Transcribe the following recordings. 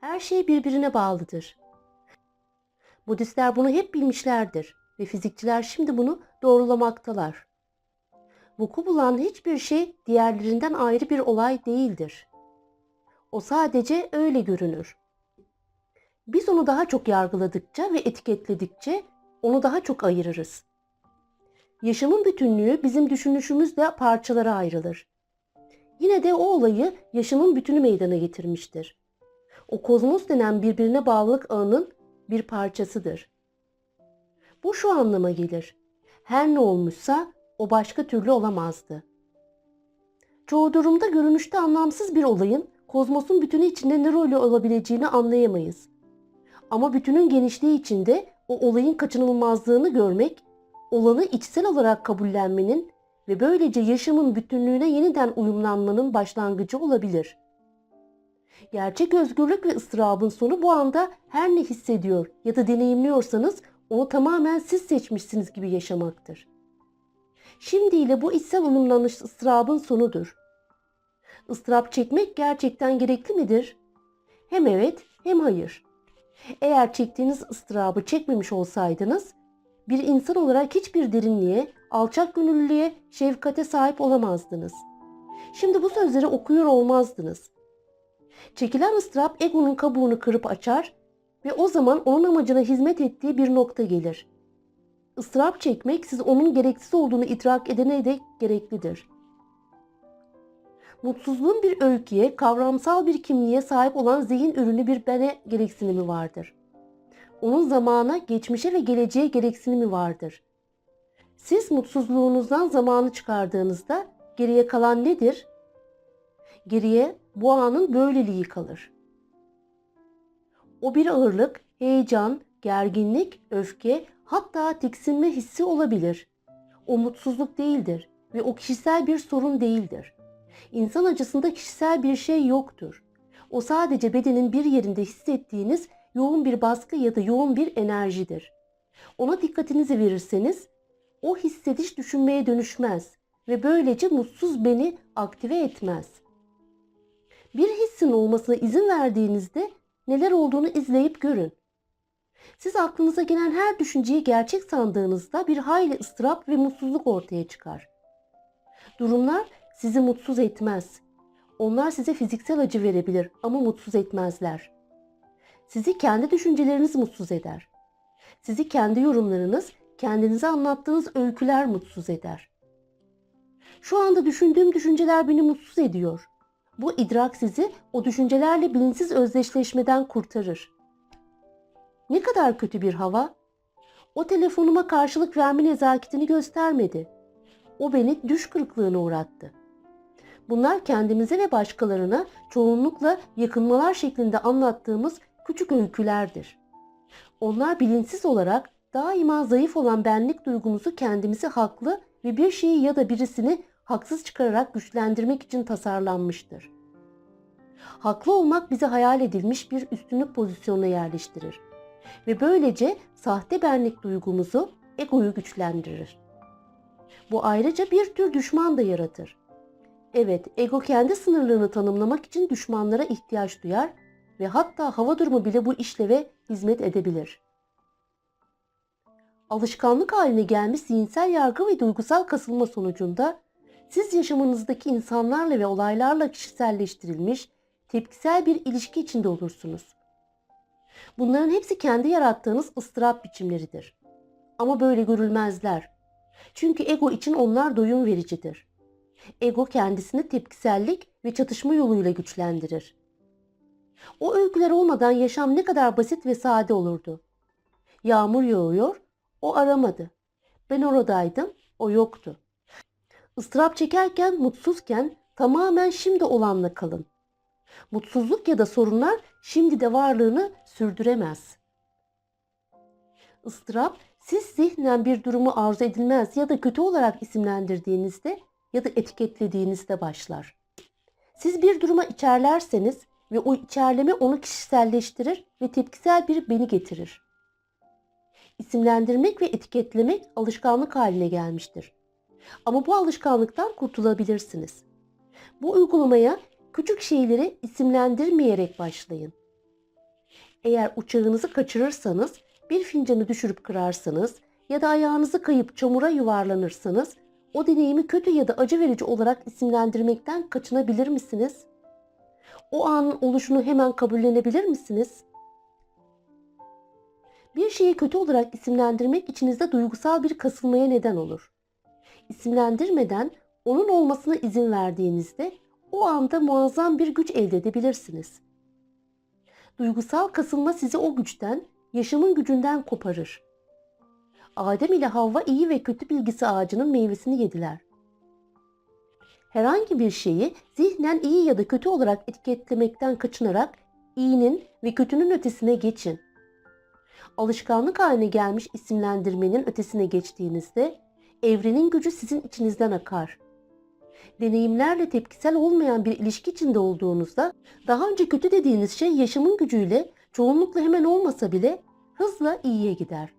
Her şey birbirine bağlıdır. Budistler bunu hep bilmişlerdir ve fizikçiler şimdi bunu doğrulamaktalar. Vuku bulan hiçbir şey diğerlerinden ayrı bir olay değildir. O sadece öyle görünür. Biz onu daha çok yargıladıkça ve etiketledikçe onu daha çok ayırırız. Yaşamın bütünlüğü bizim düşünüşümüzle parçalara ayrılır. Yine de o olayı yaşamın bütünü meydana getirmiştir. O kozmos denen birbirine bağlılık ağının bir parçasıdır. Bu şu anlama gelir. Her ne olmuşsa o başka türlü olamazdı. Çoğu durumda görünüşte anlamsız bir olayın kozmosun bütünü içinde ne rolü olabileceğini anlayamayız. Ama bütünün genişliği içinde o olayın kaçınılmazlığını görmek, olanı içsel olarak kabullenmenin ve böylece yaşamın bütünlüğüne yeniden uyumlanmanın başlangıcı olabilir. Gerçek özgürlük ve ıstırabın sonu bu anda her ne hissediyor ya da deneyimliyorsanız onu tamamen siz seçmişsiniz gibi yaşamaktır. Şimdiyle bu içsel uyumlanış ıstırabın sonudur. Istırap çekmek gerçekten gerekli midir? Hem evet hem hayır. Eğer çektiğiniz ıstırabı çekmemiş olsaydınız, bir insan olarak hiçbir derinliğe, alçak gönüllülüğe, şefkate sahip olamazdınız. Şimdi bu sözleri okuyor olmazdınız. Çekilen ıstırap egonun kabuğunu kırıp açar ve o zaman onun amacına hizmet ettiği bir nokta gelir. Istırap çekmek siz onun gereksiz olduğunu idrak edene dek gereklidir. Mutsuzluğun bir öyküye, kavramsal bir kimliğe sahip olan zihin ürünü bir bene gereksinimi vardır. Onun zamana, geçmişe ve geleceğe gereksinimi vardır. Siz mutsuzluğunuzdan zamanı çıkardığınızda geriye kalan nedir? Geriye bu anın böyleliği kalır. O bir ağırlık, heyecan, gerginlik, öfke, hatta tiksinme hissi olabilir. O mutsuzluk değildir ve o kişisel bir sorun değildir. İnsan acısında kişisel bir şey yoktur. O sadece bedenin bir yerinde hissettiğiniz yoğun bir baskı ya da yoğun bir enerjidir. Ona dikkatinizi verirseniz o hissediş düşünmeye dönüşmez ve böylece mutsuz beni aktive etmez. Bir hissin olmasına izin verdiğinizde neler olduğunu izleyip görün. Siz aklınıza gelen her düşünceyi gerçek sandığınızda bir hayli ıstırap ve mutsuzluk ortaya çıkar. Durumlar sizi mutsuz etmez. Onlar size fiziksel acı verebilir ama mutsuz etmezler. Sizi kendi düşünceleriniz mutsuz eder. Sizi kendi yorumlarınız, kendinize anlattığınız öyküler mutsuz eder. Şu anda düşündüğüm düşünceler beni mutsuz ediyor. Bu idrak sizi o düşüncelerle bilinçsiz özdeşleşmeden kurtarır. Ne kadar kötü bir hava. O telefonuma karşılık verme nezaketini göstermedi. O beni düş kırıklığına uğrattı. Bunlar kendimize ve başkalarına çoğunlukla yakınmalar şeklinde anlattığımız küçük öykülerdir. Onlar bilinçsiz olarak daima zayıf olan benlik duygumuzu kendimizi haklı ve bir şeyi ya da birisini haksız çıkararak güçlendirmek için tasarlanmıştır. Haklı olmak bize hayal edilmiş bir üstünlük pozisyonuna yerleştirir ve böylece sahte benlik duygumuzu, egoyu güçlendirir. Bu ayrıca bir tür düşman da yaratır. Evet, ego kendi sınırlarını tanımlamak için düşmanlara ihtiyaç duyar ve hatta hava durumu bile bu işleve hizmet edebilir. Alışkanlık haline gelmiş zihinsel yargı ve duygusal kasılma sonucunda siz yaşamınızdaki insanlarla ve olaylarla kişiselleştirilmiş, tepkisel bir ilişki içinde olursunuz. Bunların hepsi kendi yarattığınız ıstırap biçimleridir. Ama böyle görülmezler. Çünkü ego için onlar doyum vericidir. Ego kendisini tepkisellik ve çatışma yoluyla güçlendirir. O öyküler olmadan yaşam ne kadar basit ve sade olurdu. Yağmur yağıyor, o aramadı. Ben oradaydım, o yoktu. Istırap çekerken, mutsuzken tamamen şimdi olanla kalın. Mutsuzluk ya da sorunlar şimdi de varlığını sürdüremez. Istırap siz zihnen bir durumu arzu edilmez ya da kötü olarak isimlendirdiğinizde ya da etiketlediğinizde başlar. Siz bir duruma içerlerseniz ve o içerleme onu kişiselleştirir ve tepkisel bir beni getirir. İsimlendirmek ve etiketlemek alışkanlık haline gelmiştir. Ama bu alışkanlıktan kurtulabilirsiniz. Bu uygulamaya küçük şeyleri isimlendirmeyerek başlayın. Eğer uçağınızı kaçırırsanız, bir fincanı düşürüp kırarsanız ya da ayağınızı kayıp çamura yuvarlanırsanız o deneyimi kötü ya da acı verici olarak isimlendirmekten kaçınabilir misiniz? O anın oluşunu hemen kabullenebilir misiniz? Bir şeyi kötü olarak isimlendirmek içinizde duygusal bir kasılmaya neden olur. İsimlendirmeden onun olmasına izin verdiğinizde o anda muazzam bir güç elde edebilirsiniz. Duygusal kasılma sizi o güçten, yaşamın gücünden koparır. Adem ile Havva iyi ve kötü bilgisi ağacının meyvesini yediler. Herhangi bir şeyi zihnen iyi ya da kötü olarak etiketlemekten kaçınarak iyinin ve kötünün ötesine geçin. Alışkanlık haline gelmiş isimlendirmenin ötesine geçtiğinizde evrenin gücü sizin içinizden akar. Deneyimlerle tepkisel olmayan bir ilişki içinde olduğunuzda daha önce kötü dediğiniz şey yaşamın gücüyle çoğunlukla hemen olmasa bile hızla iyiye gider.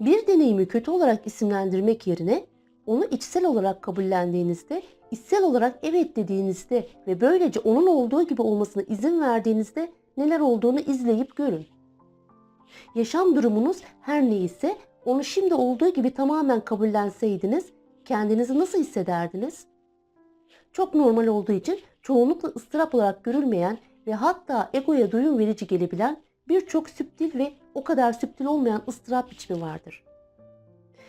Bir deneyimi kötü olarak isimlendirmek yerine onu içsel olarak kabullendiğinizde, içsel olarak evet dediğinizde ve böylece onun olduğu gibi olmasına izin verdiğinizde neler olduğunu izleyip görün. Yaşam durumunuz her neyse onu şimdi olduğu gibi tamamen kabullenseydiniz kendinizi nasıl hissederdiniz? Çok normal olduğu için çoğunlukla ıstırap olarak görülmeyen ve hatta egoya duyum verici gelebilen birçok süptil ve o kadar süptil olmayan ıstırap biçimi vardır.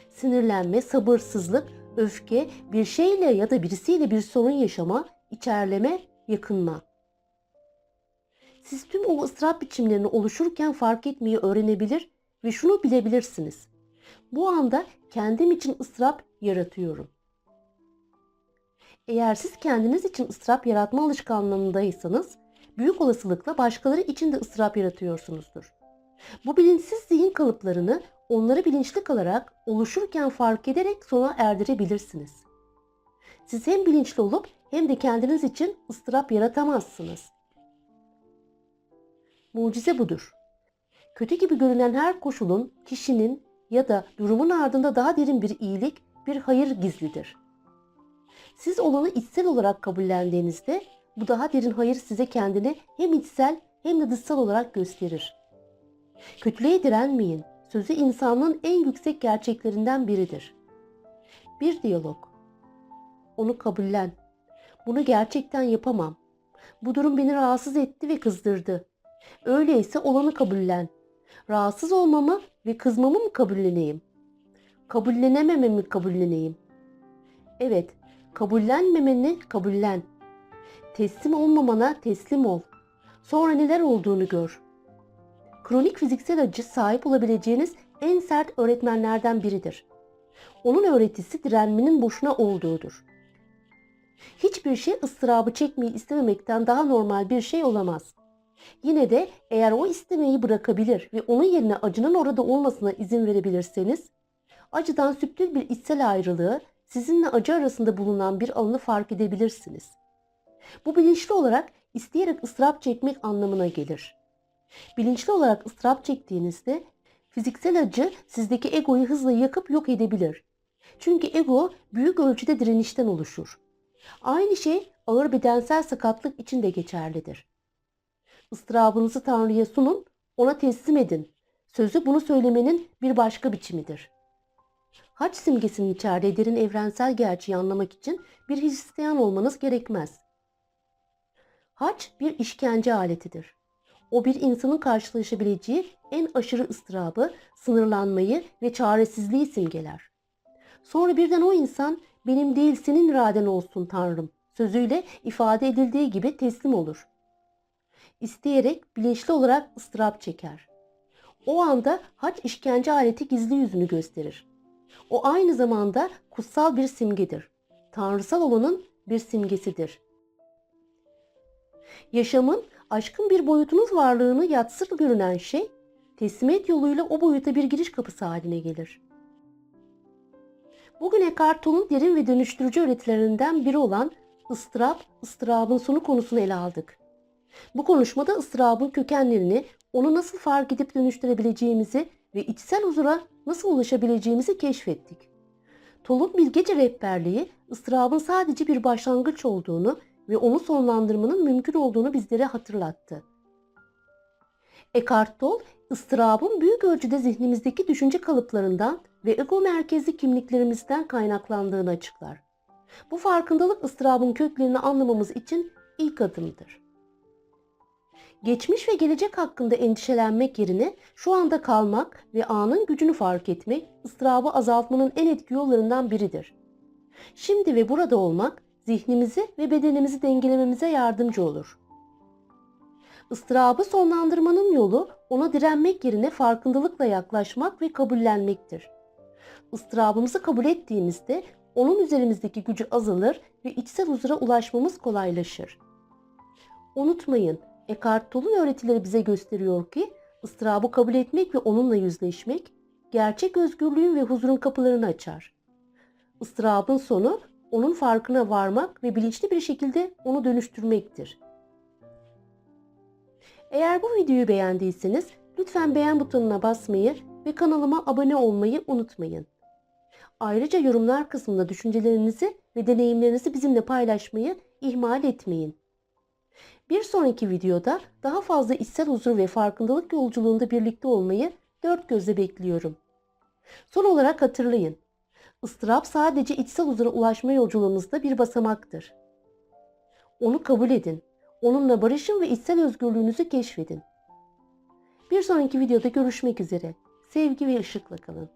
Sinirlenme, sabırsızlık, öfke, bir şeyle ya da birisiyle bir sorun yaşama, içerleme, yakınma. Siz tüm o ıstırap biçimlerini oluşurken fark etmeyi öğrenebilir ve şunu bilebilirsiniz. Bu anda kendim için ıstırap yaratıyorum. Eğer siz kendiniz için ıstırap yaratma alışkanlığındaysanız, büyük olasılıkla başkaları için de ıstırap yaratıyorsunuzdur. Bu bilinçsiz zihin kalıplarını onları bilinçli kalarak oluşurken fark ederek sona erdirebilirsiniz. Siz hem bilinçli olup hem de kendiniz için ıstırap yaratamazsınız. Mucize budur. Kötü gibi görünen her koşulun, kişinin ya da durumun ardında daha derin bir iyilik, bir hayır gizlidir. Siz olanı içsel olarak kabullendiğinizde bu daha derin hayır size kendini hem içsel hem de dışsal olarak gösterir. Kötülüğe direnmeyin. Sözü insanlığın en yüksek gerçeklerinden biridir. Bir diyalog. Onu kabullen. Bunu gerçekten yapamam. Bu durum beni rahatsız etti ve kızdırdı. Öyleyse olanı kabullen. Rahatsız olmamı ve kızmamı mı kabulleneyim? Kabullenemememi kabulleneyim. Evet, kabullenmemeni kabullen. Teslim olmamana teslim ol. Sonra neler olduğunu gör. Kronik fiziksel acı sahip olabileceğiniz en sert öğretmenlerden biridir. Onun öğretisi direnmenin boşuna olduğudur. Hiçbir şey ıstırabı çekmeyi istememekten daha normal bir şey olamaz. Yine de eğer o istemeyi bırakabilir ve onun yerine acının orada olmasına izin verebilirseniz, acıdan süptil bir içsel ayrılığı, sizinle acı arasında bulunan bir alanı fark edebilirsiniz. Bu bilinçli olarak isteyerek ıstırap çekmek anlamına gelir. Bilinçli olarak ıstırap çektiğinizde fiziksel acı sizdeki egoyu hızla yakıp yok edebilir. Çünkü ego büyük ölçüde direnişten oluşur. Aynı şey ağır bedensel sakatlık için de geçerlidir. Istırabınızı Tanrı'ya sunun, ona teslim edin. Sözü bunu söylemenin bir başka biçimidir. Haç simgesinin içerdiği derin evrensel gerçeği anlamak için bir Hristiyan olmanız gerekmez. Haç bir işkence aletidir. O bir insanın karşılaşabileceği en aşırı ıstırabı, sınırlanmayı ve çaresizliği simgeler. Sonra birden o insan benim değil senin iraden olsun Tanrım sözüyle ifade edildiği gibi teslim olur. İsteyerek bilinçli olarak ıstırap çeker. O anda haç işkence aleti gizli yüzünü gösterir. O aynı zamanda kutsal bir simgedir. Tanrısal olanın bir simgesidir. Yaşamın aşkın bir boyutunuz varlığını yatsır görünen şey, teslimiyet yoluyla o boyuta bir giriş kapısı haline gelir. Bugün Eckhart Tolle'un derin ve dönüştürücü öğretilerinden biri olan ıstırap, ıstırabın sonu konusunu ele aldık. Bu konuşmada ıstırabın kökenlerini, onu nasıl fark edip dönüştürebileceğimizi ve içsel huzura nasıl ulaşabileceğimizi keşfettik. Tolun bilgece rehberliği ıstırabın sadece bir başlangıç olduğunu ve onu sonlandırmanın mümkün olduğunu bizlere hatırlattı. Eckhart Tolle, ıstırabın büyük ölçüde zihnimizdeki düşünce kalıplarından ve ego merkezli kimliklerimizden kaynaklandığını açıklar. Bu farkındalık ıstırabın köklerini anlamamız için ilk adımdır. Geçmiş ve gelecek hakkında endişelenmek yerine şu anda kalmak ve anın gücünü fark etmek ıstırabı azaltmanın en etkili yollarından biridir. Şimdi ve burada olmak zihnimizi ve bedenimizi dengelememize yardımcı olur. Istırabı sonlandırmanın yolu ona direnmek yerine farkındalıkla yaklaşmak ve kabullenmektir. Istırabımızı kabul ettiğimizde onun üzerimizdeki gücü azalır ve içsel huzura ulaşmamız kolaylaşır. Unutmayın, Eckhart Tolle'un öğretileri bize gösteriyor ki ıstırabı kabul etmek ve onunla yüzleşmek gerçek özgürlüğün ve huzurun kapılarını açar. Istırabın sonu onun farkına varmak ve bilinçli bir şekilde onu dönüştürmektir. Eğer bu videoyu beğendiyseniz lütfen beğen butonuna basmayı ve kanalıma abone olmayı unutmayın. Ayrıca yorumlar kısmında düşüncelerinizi ve deneyimlerinizi bizimle paylaşmayı ihmal etmeyin. Bir sonraki videoda daha fazla içsel huzur ve farkındalık yolculuğunda birlikte olmayı dört gözle bekliyorum. Son olarak hatırlayın. Istırap sadece içsel huzura ulaşma yolculuğunuzda bir basamaktır. Onu kabul edin. Onunla barışın ve içsel özgürlüğünüzü keşfedin. Bir sonraki videoda görüşmek üzere. Sevgi ve ışıkla kalın.